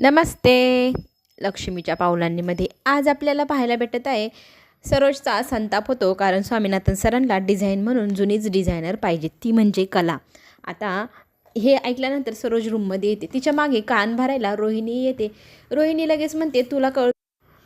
नमस्ते. लक्ष्मीच्या पावलांनीमध्ये आज आपल्याला पाहायला भेटत आहे सरोजचा संताप होतो कारण स्वामीनाथन सरांना डिझाईन म्हणून जुनीच डिझायनर पाहिजे ती म्हणजे कला. आता हे ऐकल्यानंतर सरोज रूममध्ये येते. तिच्यामागे कान भरायला रोहिणी येते. रोहिणी लगेच म्हणते तुला कळ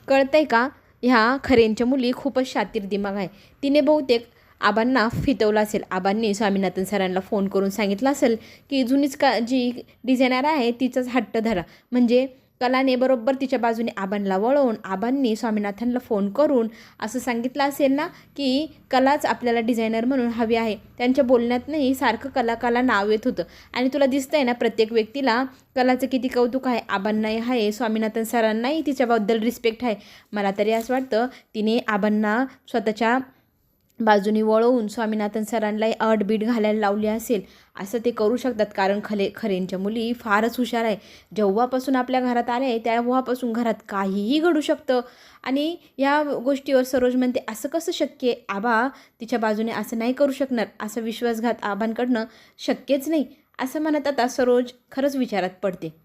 कळतंय का? ह्या खरेंच्या मुली खूपच शातीर दिमाग आहे. तिने बहुतेक आबांना फितवलं असेल. आबांनी स्वामीनाथन सरांना फोन करून सांगितलं असेल की जुनीच का जी डिझायनर आहे तिचाच हट्ट धरा. म्हणजे कलाने बरोबर तिच्या बाजूने आबांना वळवून आबांनी स्वामीनाथनला फोन करून असं सांगितलं असेल ना की कलाच आपल्याला डिझायनर म्हणून हवी आहे. त्यांच्या बोलण्यातनंही सारखं कला कला नाव येत होतं. आणि तुला दिसतंय ना प्रत्येक व्यक्तीला कलाचं किती कौतुक आहे. आबांनाही आहे स्वामीनाथन सरांनाही तिच्याबद्दल रिस्पेक्ट आहे. मला तरी असं वाटतं तिने आबांना स्वतःच्या बाजूने वळवून स्वामीनाथन सरांनाही अडबीट घालायला लावली असेल असं ते करू शकतात. कारण खले खरेंच्या मुली फारच हुशार आहे. जेव्हापासून आपल्या घरात आले आहे तेव्हापासून घरात काहीही घडू शकतं. आणि या गोष्टीवर सरोज म्हणते असं कसं शक्य आबा तिच्या बाजूने असं नाही करू शकणार. असा विश्वासघात आबांकडनं शक्यच नाही. असं म्हणत आता सरोज खरंच विचारात पडते.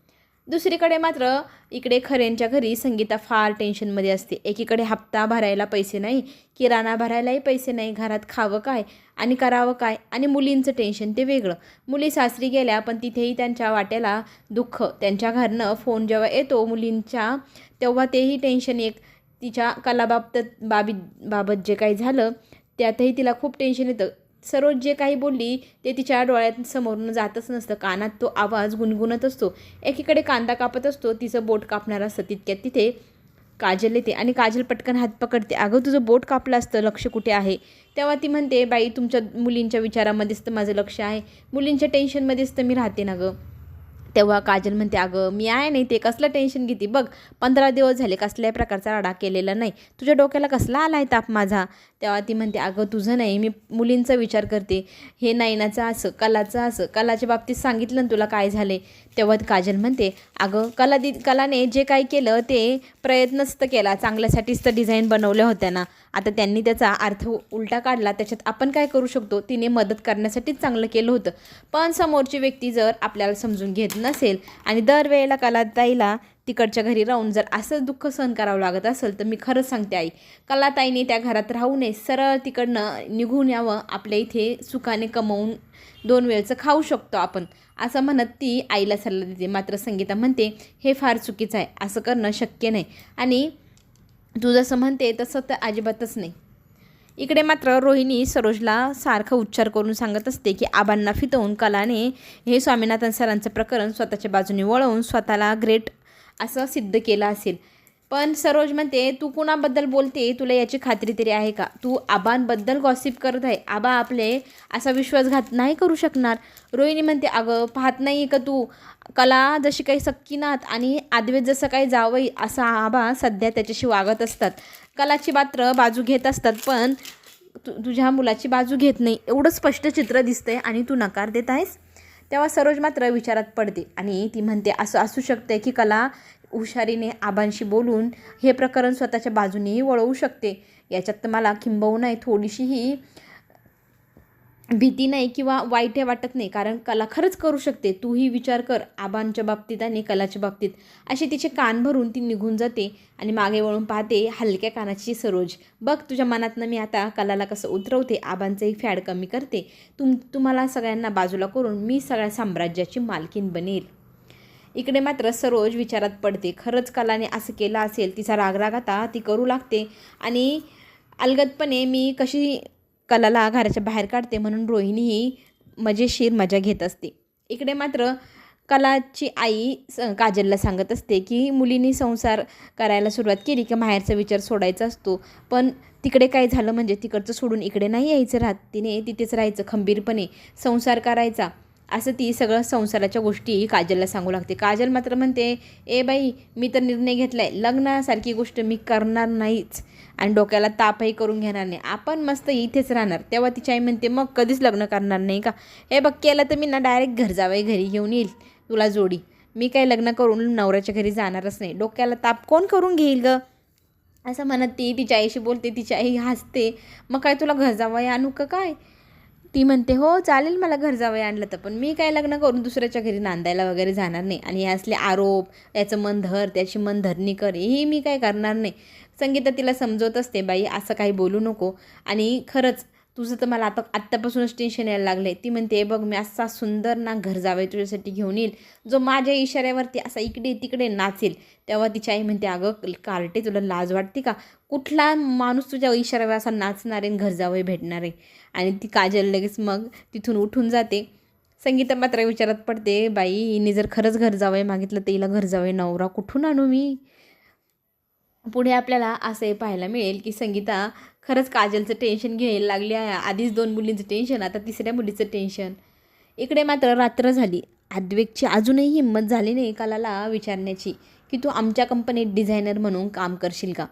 दुसरीकडे मात्र इकडे खरेंच्या घरी संगीता फार टेन्शनमध्ये असते. एकीकडे हप्ता भरायला पैसे नाही किराणा भरायलाही पैसे नाही घरात खावं काय आणि करावं काय आणि मुलींचं टेन्शन ते वेगळं. मुली सासरी गेल्या पण तिथेही त्यांच्या वाट्याला दुःख. त्यांच्या घरनं फोन जेव्हा येतो मुलींच्या तेव्हा तेही टेन्शन एक. तिच्या कलाबाबत बाबी बाबत जे काही झालं त्यातही तिला खूप टेन्शन येतं. सरोज जे काही बोलली ते तिच्या डोळ्यात समोरून जातच नसतं. कानात तो आवाज गुणगुणत असतो. एकीकडे कांदा कापत असतो तिचं बोट कापणार असतं तितक्यात तिथे काजल येते आणि काजल पटकन हात पकडते. अगं तुझं बोट कापलं असतं लक्ष कुठे आहे? तेव्हा ती म्हणते बाई तुमच्या मुलींच्या विचारामध्येच तर माझं लक्ष आहे. मुलींच्या टेन्शनमध्येच तर मी राहते ना गं. तेव्हा काजल म्हणते अगं मी आहे नाही ते कसलं टेन्शन घेते? बघ पंधरा दिवस झाले कसल्याही प्रकारचा राडा केलेला नाही. तुझ्या डोक्याला कसला आला आहे ताप माझा? तेव्हा ती म्हणते अगं तुझं नाही मी मुलींचा विचार करते. हे नायनाचं असं कलाचं असं कलाच्या बाबतीत सांगितलं ना तुला काय झाले तेव्हा काजल म्हणते अगं कला दि कलाने जे काही केलं ते प्रयत्नच तर केला. चांगल्यासाठीच तर डिझाईन बनवल्या होत्या ना. आता त्यांनी त्याचा अर्थ उलटा काढला त्याच्यात आपण काय करू शकतो? तिने मदत करण्यासाठीच चांगलं केलं होतं. पण समोरची व्यक्ती जर आपल्याला समजून घेत नसेल आणि दरवेळेला कलाताईला तिकडच्या घरी राहून जर असंच दुःख सहन करावं लागत असेल तर मी खरंच सांगते आई कलाताईने त्या घरात राहू नये. सरळ तिकडनं निघून यावं. आपल्या इथे सुखाने कमवून दोन वेळचं खाऊ शकतो आपण. असं म्हणत ती आईला सल्ला देते. मात्र संगीता म्हणते हे फार चुकीचं आहे. असं करणं शक्य नाही. आणि तू जसं म्हणते तसं तर अजिबातच नाही. इकडे मात्र रोहिणी सरोजला सारखा उच्चार करून सांगत असते की आबांना फितवून कलाने हे स्वामीनाथन सरांचं प्रकरण स्वतःच्या बाजूने वळवून स्वतःला ग्रेट असं सिद्ध केलं असेल. पण सरोज म्हणते तू कुणाबद्दल बोलते? तुला याची खात्री तरी आहे का? तू आबांबद्दल गॉसिप करत आहे. आबा आपले असा विश्वासघात नाही करू शकणार. रोहिणी म्हणते अगं पाहत नाही का तू? कला जशी काही सक्कीनाथ आणि आदवेत जसं काही जावई असा आबा सध्या त्याच्याशी वागत असतात. कलाची मात्र बाजू घेत असतात पण तु तुझ्या मुलाची बाजू घेत नाही. एवढं स्पष्ट चित्र दिसतंय आणि तू नकार देत आहेस? तेव्हा सरोज मात्र विचारात पडते आणि ती म्हणते असं असू शकते की कला हुशारीने आबांशी बोलून हे प्रकरण स्वतःच्या बाजूनेही वळवू शकते. याच्यात तर मला नाही थोडीशीही भीती नाही किंवा वाईट हे वाटत नाही. कारण कला खरंच करू शकते. तूही विचार कर आबांच्या बाबतीत आणि कलाच्या बाबतीत. असे तिचे कान भरून ती निघून जाते आणि मागे वळून पाहते हलक्या कानाची सरोज. बघ तुझ्या मनातनं मी आता कलाला कसं उतरवते. आबांचंही फॅड कमी करते. तुम तुम्हाला सगळ्यांना बाजूला करून मी सगळ्या साम्राज्याची मालकीन बनेल. इकडे मात्र सरोज विचारात पडते. खरंच कलाने असं केलं असेल तिचा रागराग आता ती करू लागते. आणि अलगदपणे मी कशी कलाला घराच्या बाहेर काढते म्हणून रोहिणी ही मजेशीर मजा घेत असते. इकडे मात्र कलाची आई स काजलला सांगत असते की मुलींनी संसार करायला सुरुवात केली की बाहेरचा विचार सोडायचा असतो. पण तिकडे काय झालं म्हणजे तिकडचं सोडून इकडे नाही यायचं राहत. तिने तिथेच राहायचं खंबीरपणे. संसार करायचा. असं ती सगळं संसाराच्या गोष्टी काजलला सांगू लागते. काजल मात्र म्हणते ए बाई मी तर निर्णय घेतला आहे लग्नासारखी गोष्ट मी करणार नाहीच आणि डोक्याला तापही करून घेणार नाही. आपण मस्त इथेच राहणार. तेव्हा तिची आई म्हणते मग कधीच लग्न करणार नाही का? हे बघ केलं तर मी ना डायरेक्ट घर जावं घरी घेऊन येईल तुला जोडी. मी काही लग्न करून नवऱ्याच्या घरी जाणारच नाही. डोक्याला ताप कोण करून घेईल गं? असं म्हणत ती तिच्या आईशी बोलते. तिची आई हसते मग काय तुला घर जावं आणू का काय? ती म्हणते हो चालेल मला घर जावं आणलं तर. पण मी काय लग्न करून दुसऱ्याच्या घरी नांदायला वगैरे जाणार नाही. आणि हे असले आरोप याचं मन धर त्याची मन धरणी कर ही मी काय करणार नाही. संगीता तिला समजवत असते बाई असं काही बोलू नको. आणि खरंच तुझं तर मला आता आत्तापासूनच टेन्शन यायला लागलं आहे ती म्हणते बघ मी असा सुंदर ना घर जावे तुझ्यासाठी घेऊन येईल. जो माझ्या इशाऱ्यावरती असा इकडे तिकडे नाचेल. तेव्हा तिची आई म्हणते अगं कार्टे तुला लाज वाटते का? कुठला माणूस तुझ्या इशाऱ्यावर असा नाचणार आहे घर जावे भेटणार आहे? आणि ती काजल लगेच मग तिथून उठून जाते. संगीता मात्र विचारात पडते बाई हिने जर खरंच घर जावं मागितलं तर हिला घर जावं नवरा कुठून आणू मी? पुढे आपल्याला असंही पाहायला मिळेल की संगीता खरंच काजलचं टेन्शन घ्यायला लागली आहे. आधीच दोन मुलींचं टेन्शन आता तिसऱ्या मुलीचं टेन्शन इकडे मात्र रात्र झाली. अद्वेकची अजूनही हिंमत झाली नाही कलाला विचारण्याची की तू आमच्या कंपनीत डिझायनर म्हणून काम करशील का?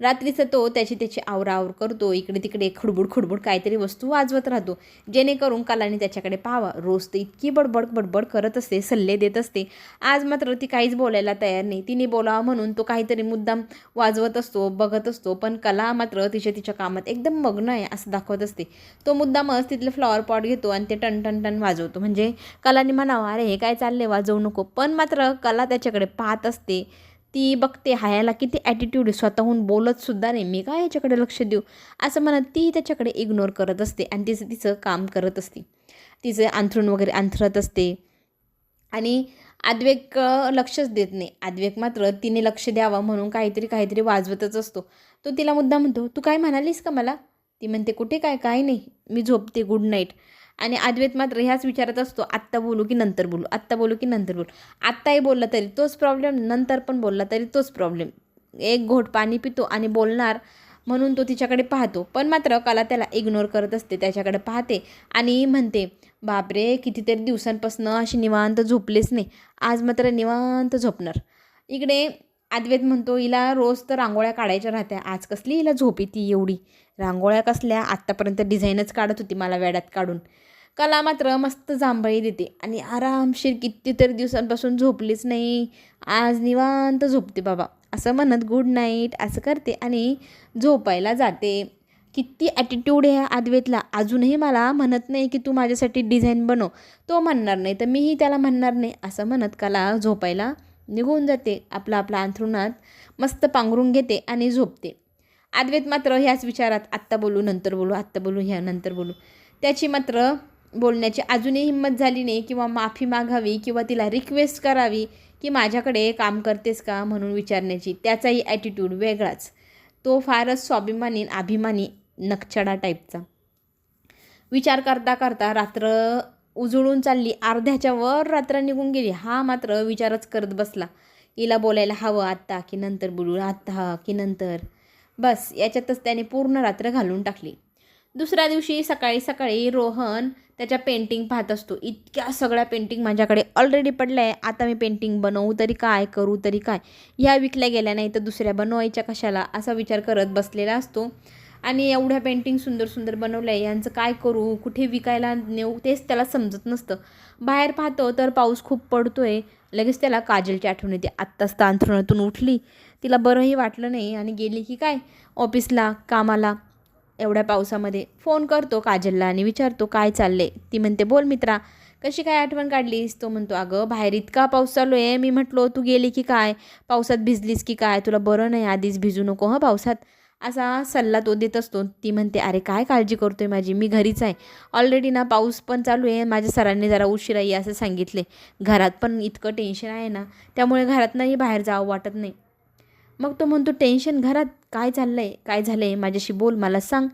रात्रीचं तो त्याची त्याची आवरावर करतो इकडे तिकडे खडबुड खडबुड काहीतरी वस्तू वाजवत राहतो. जेणेकरून कालाने त्याच्याकडे पाहावा. रोज तर इतकी बडबड बडबड करत असते सल्ले देत असते. आज मात्र ती काहीच बोलायला तयार नाही. तिने बोलावं म्हणून तो काहीतरी मुद्दाम वाजवत असतो बघत असतो. पण कला मात्र तिच्या तिच्या कामात एकदम मग्न आहे असं दाखवत असते. तो मुद्दामच तिथलं फ्लॉवर पॉट घेतो आणि ते टन टन टन वाजवतो. म्हणजे कलाने म्हणावं अरे हे काय चालले वाजवू नको. पण मात्र कला त्याच्याकडे पाहत असते. ती बघते हायाला किती ॲटिट्यूड आहे स्वतःहून बोलतसुद्धा नाही. मी काय याच्याकडे लक्ष देऊ? असं म्हणत ती त्याच्याकडे इग्नोर करत असते आणि तिचं तिचं काम करत असते. तिचं अंथरून वगैरे अंथरत असते. आणि आद्वेक लक्षच देत नाही. आद्वेक मात्र तिने लक्ष द्यावं म्हणून काहीतरी काहीतरी वाजवतच असतो. तो तिला मुद्दा म्हणतो तू काय म्हणालीस का मला? ती म्हणते कुठे काय? काय नाही. मी झोपते. गुड नाईट आणि अद्वैत मात्र ह्याच विचारत असतो आत्ता बोलू की नंतर बोलू आत्ता बोलू की नंतर बोलू. आत्ताही बोलला तरी तोच प्रॉब्लेम नंतर पण बोलला तरी तोच प्रॉब्लेम एक घोट पाणी पितो आणि बोलणार म्हणून तो तिच्याकडे पाहतो. पण मात्र कला त्याला इग्नोर करत असते त्याच्याकडे पाहते आणि म्हणते बापरे कितीतरी दिवसांपासून अशी निवांत झोपलेच नाही. आज मात्र निवांत झोपणार. इकडे अद्वैत म्हणतो हिला रोज तर रांगोळ्या काढायच्या राहत्या. आज कसली हिला झोप येते एवढी? रांगोळ्या कसल्या? आत्तापर्यंत डिझाईनच काढत होती मला वेड्यात काढून. कला मात्र मस्त जांभळी देते. आणि आरामशीर कितीतरी दिवसांपासून झोपलीच नाही. आज निवांत झोपते बाबा. असं म्हणत गुड नाईट असं करते आणि झोपायला जाते. किती ॲटिट्यूड आहे आदवेतला. अजूनही मला म्हणत नाही की तू माझ्यासाठी डिझाईन बनव. तो म्हणणार नाही. तर मीही त्याला म्हणणार नाही. असं म्हणत कला झोपायला निघून जाते. आपला आपला अंथरुणात मस्त पांघरून घेते आणि झोपते. आदवेत मात्र ह्याच विचारात आत्ता बोलू नंतर बोलू आत्ता बोलू ह्या नंतर बोलू. त्याची मात्र बोलण्याची अजूनही हिंमत झाली नाही किंवा माफी मागावी किंवा तिला रिक्वेस्ट करावी की माझ्याकडे काम करतेस का म्हणून विचारण्याची. त्याचाही ॲटिट्यूड वेगळाच. तो फारच स्वाभिमानी अभिमानी नक्षडा टाईपचा विचार करता करता रात्र उजळून चालली. अर्ध्याच्या वर रात्र निघून गेली. हा मात्र विचारच करत बसला. हिला बोलायला हवं आत्ता की नंतर बोलू? आत्ता की नंतर? बस याच्यातच त्याने पूर्ण रात्र घालून टाकली. दुसऱ्या दिवशी सकाळी सकाळी रोहन त्याच्या पेंटिंग पाहत असतो. इतक्या सगळ्या पेंटिंग माझ्याकडे ऑलरेडी पडल्या आहे आता मी पेंटिंग बनवू तरी काय करू तरी काय? ह्या विकल्या गेल्या नाही तर दुसऱ्या बनवायच्या कशाला? असा विचार करत बसलेला असतो. आणि एवढ्या पेंटिंग सुंदर सुंदर बनवल्या. आहे यांचं काय करू? कुठे विकायला नेऊ? तेच त्याला समजत नसतं. बाहेर पाहतो तर पाऊस खूप पडतो आहे लगेच त्याला काजलची आठवण येते. आत्ताच तर उठली. तिला बरंही वाटलं नाही. आणि गेली की काय? ऑफिसला कामाला. एवढ्या पावसामध्ये फोन करतो काजलला आणि विचारतो काय चालले ती म्हणते बोल मित्रा कशी काय आठवण काढलीस? तो म्हणतो अगं बाहेर इतका पाऊस चालू आहे. मी म्हटलो तू गेली की काय? पावसात भिजलीस की काय? तुला बरं नाही आधीच भिजू नको हं पावसात. असा सल्ला तो देत असतो. ती म्हणते अरे काय काळजी करतोय माझी? मी घरीच आहे. ऑलरेडी ना पाऊस पण चालू आहे. माझ्या सरांनी जरा उशिरा ये असं सांगितले घरात पण इतकं टेन्शन आहे ना त्यामुळे घरातनंही बाहेर जावं वाटत नाही. मग तो म्हणतो टेन्शन घरात काय चाललं आहे काय झालं आहे माझ्याशी बोल मला सांग.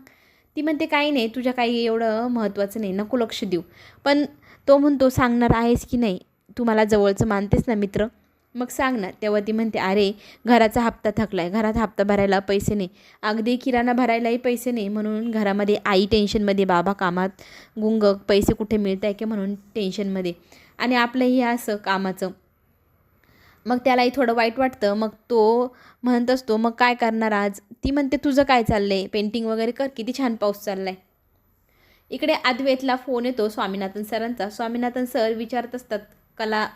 ती म्हणते काही नाही तुझ्या काही एवढं महत्त्वाचं नाही नको लक्ष देऊ. पण तो म्हणतो सांगणार आहेस की नाही? तू मला जवळचं मानतेस ना मित्र? मग सांग ना. तेव्हा ती म्हणते अरे घराचा हप्ता थकला आहे घरात हप्ता भरायला पैसे नाही. अगदी किराणा भरायलाही पैसे नाही. म्हणून घरामध्ये आई टेन्शनमध्ये बाबा कामात गुंग पैसे कुठे मिळत आहे की म्हणून टेन्शनमध्ये. आणि आपलंही असं कामाचं मग त्यालाही थोडं वाईट वाटतं. मग तो म्हणत असतो मग काय करणार आज? ती म्हणते तुझं काय चाललं आहे पेंटिंग वगैरे कर किती छान पाऊस चालला आहे इकडे अद्वैतला फोन येतो स्वामीनाथन सरांचा. स्वामीनाथन सर विचारत असतात कला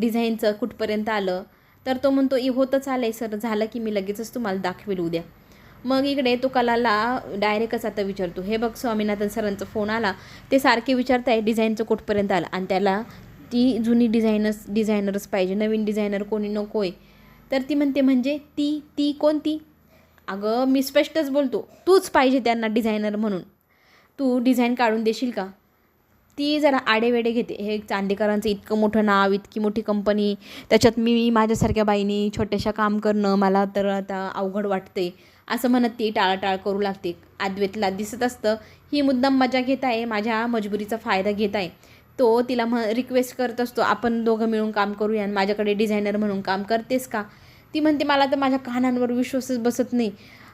डिझाईनचं कुठपर्यंत आलं? तर तो म्हणतो "इ, होतच आलं आहे सर. झालं की मी लगेचच तुम्हाला दाखवेल उद्या. मग इकडे तो कलाला डायरेक्टच आता विचारतो हे बघ स्वामीनाथन सरांचा फोन आला. ते सारखे विचारताय डिझाईनचं कुठपर्यंत आलं? आणि त्याला ती जुनी डिझायनर्स डिझायनरच पाहिजे. नवीन डिझायनर कोणी नको आहे तर ती म्हणते म्हणजे ती ती कोणती अगं मी स्पष्टच बोलतो. तूच पाहिजे त्यांना डिझायनर म्हणून. तू डिझाईन काढून देशील का? ती जरा आडेवेडे घेते. हे चांदेकरांचं इतकं मोठं नाव इतकी मोठी कंपनी त्याच्यात मी माझ्यासारख्या बाईनी छोट्याशा काम करणं मला तर आता अवघड वाटते. असं म्हणत ती टाळाटाळ करू लागते. आद्वेतला दिसत असतं ही मुद्दाम मजा घेत आहे माझ्या मजबुरीचा फायदा घेत आहे. तो तिला म्ह रिक्वेस्ट करत असतो आपण दोघं मिळून काम करूया आणि माझ्याकडे डिझायनर म्हणून काम करतेस का? ती म्हणते मला तर माझ्या कानांवर विश्वासच बसत नाही.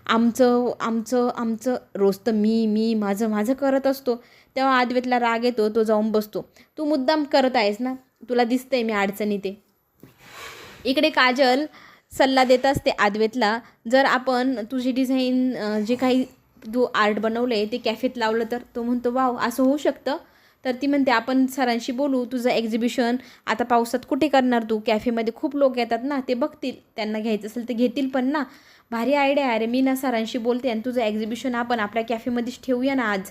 आमचं आमचं आमचं रोज तर मी मी माझं माझं करत असतो. तेव्हा आद्वेतला राग येतो तो जाऊन बसतो. तू मुद्दाम करत आहेस ना? तुला दिसतंय मी अडचणीत आहे. इकडे काजल सल्ला देत असते आद्वेतला जर आपण तुझी डिझाईन जे काही तू आर्ट बनवलं आहे ते कॅफेत लावलं तर? तो म्हणतो वाव असं होऊ शकतं. तर ती म्हणते आपण सरांशी बोलू तुझं एक्झिबिशन आता पावसात कुठे करणार तू? कॅफेमध्ये खूप लोक येतात ना ते बघतील. त्यांना घ्यायचं असेल ते घेतील पण ना. भारी आयडिया आहे अरे मी ना सरांशी बोलते आणि तुझं एक्झिबिशन आपण आपल्या कॅफेमध्येच ठेवूया ना आज.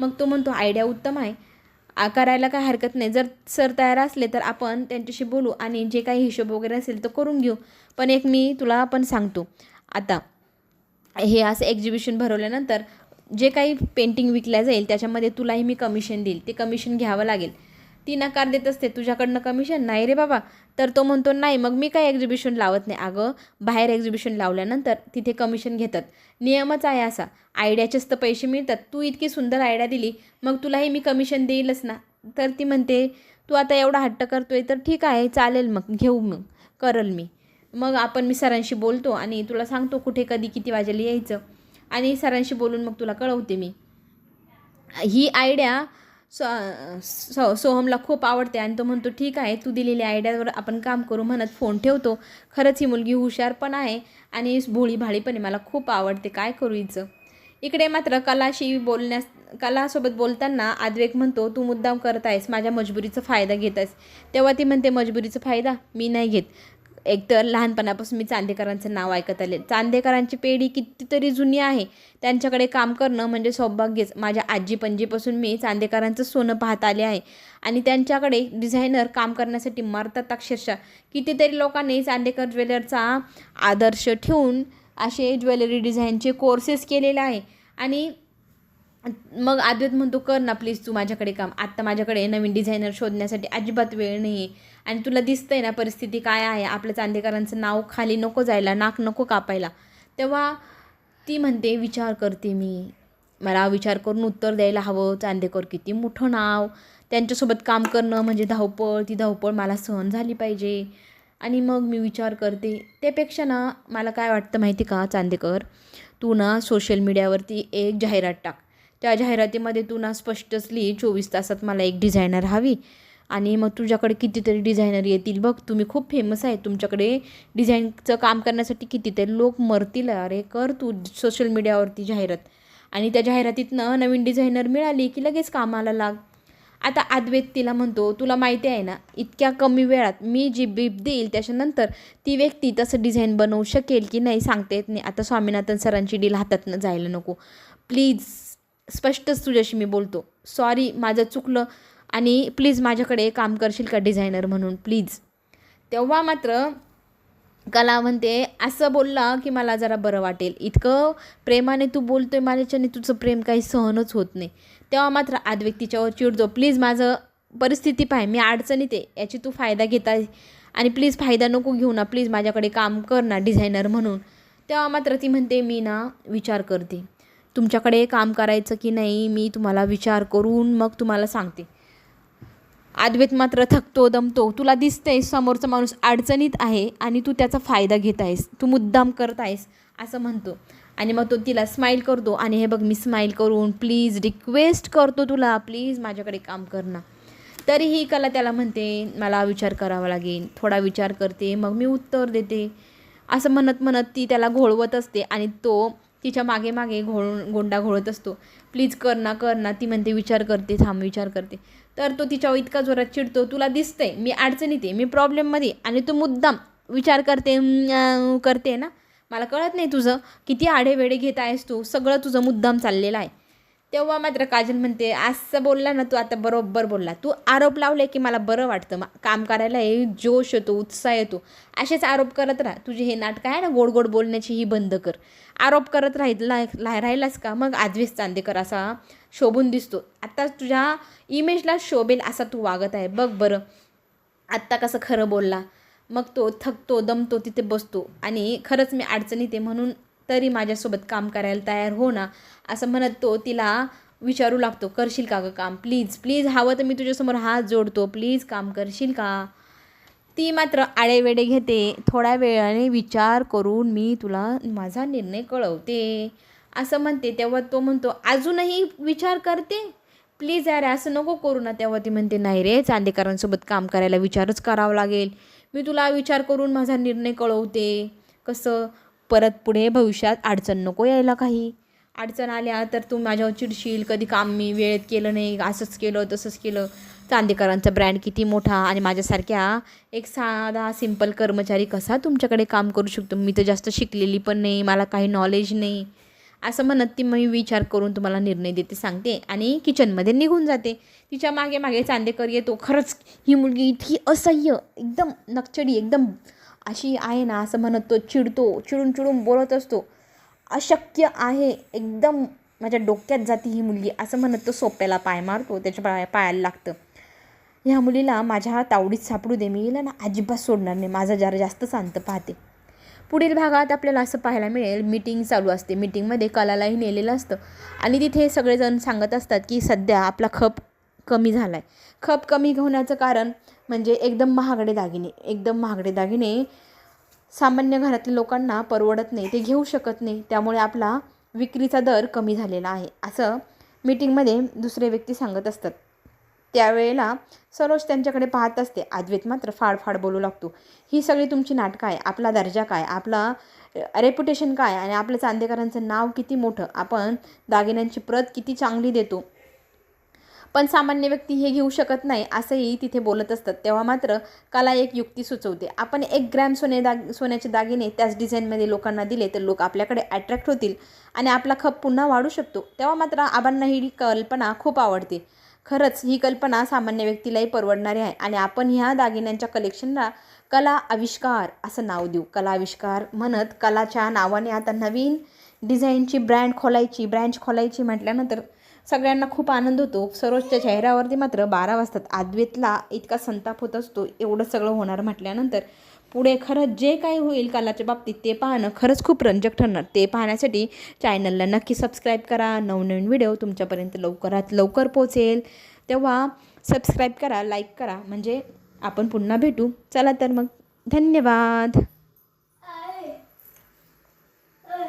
मग तो म्हणतो आयडिया उत्तम आहे. करायला काय हरकत नाही. जर सर तयार असले तर आपण त्यांच्याशी बोलू आणि जे काही हिशोब वगैरे असेल तर करून घेऊ. पण एक मी तुला पण सांगतो. आता हे असं एक्झिबिशन भरवल्यानंतर जे काही पेंटिंग विकल्या जाईल त्याच्यामध्ये तुलाही मी कमिशन देईल. ते कमिशन घ्यावं लागेल. ती नकार देत असते तुझ्याकडनं कमिशन नाही रे बाबा. तर तो म्हणतो नाही मग मी काय एक्झिबिशन लावत नाही? अगं बाहेर एक्झिबिशन लावल्यानंतर तिथे कमिशन घेतात. नियमच आहे असा. आयडियाचेच तर पैसे मिळतात. तू इतकी सुंदर आयडिया दिली मग तुलाही मी कमिशन देईलच ना. तर ती म्हणते तू आता एवढा हट्ट करतोय तर ठीक आहे चालेल मग घेऊ मग करल मी. मग आपण मी सरांशी बोलतो आणि तुला सांगतो कुठे कधी किती वाजेला यायचं. आणि सरांशी बोलून मग तुला कळवते मी. ही आयडिया सो सो सोहमला खूप आवडते आणि तो म्हणतो ठीक आहे तू दिलेल्या आयडियावर आपण काम करू म्हणत फोन ठेवतो. खरंच ही मुलगी हुशार पण आहे आणि भोळी भाळीपणे आहे मला खूप आवडते. काय करू हिचं? इकडे मात्र कलाशी बोलण्यास कलासोबत बोलताना आद्वेक म्हणतो तू मुद्दाम करत आहेस माझ्या मजबुरीचा फायदा घेत आहेस. तेव्हा ती म्हणते मजबुरीचा फायदा? मी नाही घेत. एकतर लहानपणापासून मी चांदेकरांचं नाव ऐकत आले. चांदेकरांची पेढी कितीतरी जुनी आहे. त्यांच्याकडे काम करणं म्हणजे सौभाग्यच. माझ्या आजी पणजीपासून मी चांदेकरांचं सोनं पाहत आले आहे. आणि त्यांच्याकडे डिझायनर काम करण्यासाठी मरतात अक्षरशः. कितीतरी लोकांनी चांदेकर ज्वेलरचा आदर्श ठेवून असे ज्वेलरी डिझाईनचे कोर्सेस केलेले आहे. आणि मग आद्वैत म्हणतो कर ना प्लीज तू माझ्याकडे काम. आत्ता माझ्याकडे नवीन डिझायनर शोधण्यासाठी अजिबात वेळ नाही आहे आणि तुला दिसतंय ना परिस्थिती काय आहे? आपल्या चांदेकरांचं नाव खाली नको जायला नाक नको कापायला. तेव्हा ती म्हणते विचार करते मी. मला विचार करून उत्तर द्यायला हवं. चांदेकर किती मोठं नाव. त्यांच्यासोबत काम करणं म्हणजे धावपळ. ती धावपळ मला सहन झाली पाहिजे. आणि मग मी विचार करते त्यापेक्षा ना मला काय वाटतं माहिती का चांदेकर? तू ना सोशल मीडियावरती एक जाहिरात टाक. त्या जाहिरातीमध्ये तू ना स्पष्ट असली चोवीस तासात मला एक डिझायनर हवी. आणि मग तुझ्याकडे कितीतरी डिझायनर येतील. बघ तुम्ही खूप फेमस आहे. तुमच्याकडे डिझाईनचं काम करण्यासाठी कितीतरी लोक मरतील. अरे कर तू सोशल मीडियावरती जाहिरात. आणि त्या जाहिरातीतनं नवीन डिझायनर मिळाली की लगेच कामाला लाग. आता अद्वैत तिला म्हणतो तुला माहिती आहे ना इतक्या कमी वेळात मी जी बीप देईल त्याच्यानंतर ती व्यक्ती तसं डिझाईन बनवू शकेल की नाही सांगता येत नाही. आता स्वामीनाथन सरांची डील हातातनं जायला नको. प्लीज स्पष्टच तुझ्याशी मी बोलतो. सॉरी माझं चुकलं. आणि प्लीज माझ्याकडे काम करशील का डिझायनर म्हणून? प्लीज तेव्हा मात्र कला म्हणते असं बोलला की मला जरा बरं वाटेल. इतकं प्रेमाने तू बोलतोय माझ्याच्याने तुझं प्रेम काही सहनच होत नाही. तेव्हा मात्र आद व्यक्तीच्यावर चिडतो. प्लीज माझं परिस्थिती पाय मी अडचणीत आहे याची तू फायदा घेता आणि प्लीज फायदा नको घेऊ ना. प्लीज माझ्याकडे काम कर ना डिझायनर म्हणून. तेव्हा मात्र ती म्हणते मी ना विचार करते. तुमच्याकडे काम करायचं की नाही मी तुम्हाला विचार करून मग तुम्हाला सांगते. अद्वैत मात्र थकतो दमतो. तुला दिसतंय समोरचा माणूस अडचणीत आहे आणि तू त्याचा फायदा घेत आहेस. तू मुद्दाम करत आहेस असं म्हणतो. आणि मग तो तिला स्माईल करतो आणि हे बघ मी स्माईल करून प्लीज रिक्वेस्ट करतो तुला. प्लीज माझ्याकडे काम करणं तरीही कला त्याला म्हणते मला विचार करावा लागेल. थोडा विचार करते मग मी उत्तर देते. असं म्हणत म्हणत ती त्याला घोळवत असते आणि तो तिच्यामागे मागे घोळून गोंडा घोळत असतो. प्लीज कर ना कर ना. ती म्हणते विचार करते थांब विचार करते. तर तो तिच्यावर इतका जोरात चिडतो. तुला दिसतंय मी अडचणीत आहे मी प्रॉब्लेममध्ये आणि तू मुद्दाम विचार करते करते ना? मला कळत नाही तुझं. किती आढेवेढे घेत आहेस तू. सगळं तुझं मुद्दाम चाललेलं आहे. तेव्हा मात्र काजल म्हणते असं बोलला ना तू आता बरोबर बोलला. तू आरोप लावले की मला बरं वाटतं. काम करायला हे जोश येतो उत्साह येतो. असेच आरोप करत राहा. तुझे हे नाटक आहे ना गोड गोड बोलण्याची ही बंद कर. आरोप करत राहिला राहिलास का? मग आजवीस चांदेकर असा शोभून दिसतो. आत्ता तुझ्या इमेजला शोभेल असा तू वागत आहे. बघ बरं. आत्ता कसं खरं बोलला. मग तो थकतो दमतो तिथे बसतो. आणि खरंच मी अडचणीत आहे म्हणून तरी माझ्यासोबत काम करायला तयार हो ना असं म्हणत तो तिला विचारू लागतो करशील का गं काम? प्लीज प्लीज हवं तर मी तुझ्यासमोर हात जोडतो प्लीज काम करशील का? ती मात्र आडेवेडे घेते थोड्या वेळाने विचार करून मी तुला माझा निर्णय कळवते. असं म्हणते तेव्हा तो म्हणतो अजूनही विचार करते? प्लीज अरे असं नको करू ना. तेव्हा ती म्हणते नाही रे चांदेकरांसोबत काम करायला विचारच करावा लागेल. मी तुला विचार करून माझा निर्णय कळवते. कसं? परत पुढे भविष्यात अडचण नको यायला काही. अडचण आल्या तर तू माझ्यावर चिडशील कधी काम मी वेळेत केलं नाही असंच केलं तसंच केलं. चांदेकरांचा ब्रँड किती मोठा आणि माझ्यासारख्या एक साधा सिंपल कर्मचारी कसा तुमच्याकडे काम करू शकतो? मी तर जास्त शिकलेली पण नाही मला काही नॉलेज नाही. असं म्हणत ती मी विचार करून तुम्हाला निर्णय देते सांगते आणि किचनमध्ये निघून जाते. तिच्यामागे मागे चांदेकर येतो. खरंच ही मुलगी इतकी असह्य एकदम नकचडी एकदम अशी आहे ना असं म्हणत तो चिडतो चिडून चिडून बोलत असतो. अशक्य आहे एकदम माझ्या डोक्यात जाती ही मुलगी असं म्हणत तो सोप्याला पाय मारतो त्याच्या पाय पायाला लागतं. ह्या मुलीला माझ्या तावडीत सापडू दे मी हिला ना अजिबात सोडणार नाही माझा जरा जास्त शांत पाहते. पुढील भागात आपल्याला असं पाहायला मिळेल मीटिंग चालू असते. मीटिंगमध्ये कलालाही नेलेलं असतं. आणि तिथे सगळेजण सांगत असतात की सध्या आपला खप कमी झाला आहे खप कमी होण्याचं कारण म्हणजे एकदम महागडे दागिने एकदम महागडे दागिने सामान्य घरातल्या लोकांना परवडत नाही ते घेऊ शकत नाही. त्यामुळे आपला विक्रीचा दर कमी झालेला आहे असं मीटिंगमध्ये दुसरे व्यक्ती सांगत असतात. त्यावेळेला सरोज त्यांच्याकडे पाहत असते अद्वैत मात्र फाडफाड बोलू लागतो. ही सगळी तुमची नाटकं आहे आपला दर्जा काय आपला रेप्युटेशन काय आणि आपल्या चांदेकरांचं नाव किती मोठं आपण दागिन्यांची प्रत किती चांगली देतो पण सामान्य व्यक्ती हे घेऊ शकत नाही असंही तिथे बोलत असतात. तेव्हा मात्र कला एक युक्ती सुचवते. आपण एक ग्रॅम सोने दाग सोन्याचे दागिने त्याच डिझाईनमध्ये लोकांना दिले तर लोक आपल्याकडे अट्रॅक्ट होतील आणि आपला खप पुन्हा वाढू शकतो. तेव्हा मात्र आबांना ही कल्पना खूप आवडते. खरंच ही कल्पना सामान्य व्यक्तीलाही परवडणारी आहे आणि आपण ह्या दागिन्यांच्या कलेक्शनला कला आविष्कार असं नाव देऊ. कला आविष्कार म्हणत कलाच्या नावाने आता नवीन डिझाईनची ब्रँड खोलायची ब्रँच खोलायची म्हटल्यानंतर सगळ्यांना खूप आनंद होतो. सरोजच्या चेहऱ्यावरती मात्र बारा वाजतात. आद्वेतला इतका संताप होत असतो. एवढं सगळं होणार म्हटल्यानंतर पुढे खरंच जे काही होईल कालाच्या बाबतीत ते पाहणं खरंच खूप रंजक ठरणार. ते पाहण्यासाठी चॅनलला नक्की सबस्क्राईब करा. नवनवीन व्हिडिओ तुमच्यापर्यंत लवकरात लवकर पोचेल तेव्हा सबस्क्राईब करा लाईक करा. म्हणजे आपण पुन्हा भेटू. चला तर मग. धन्यवाद.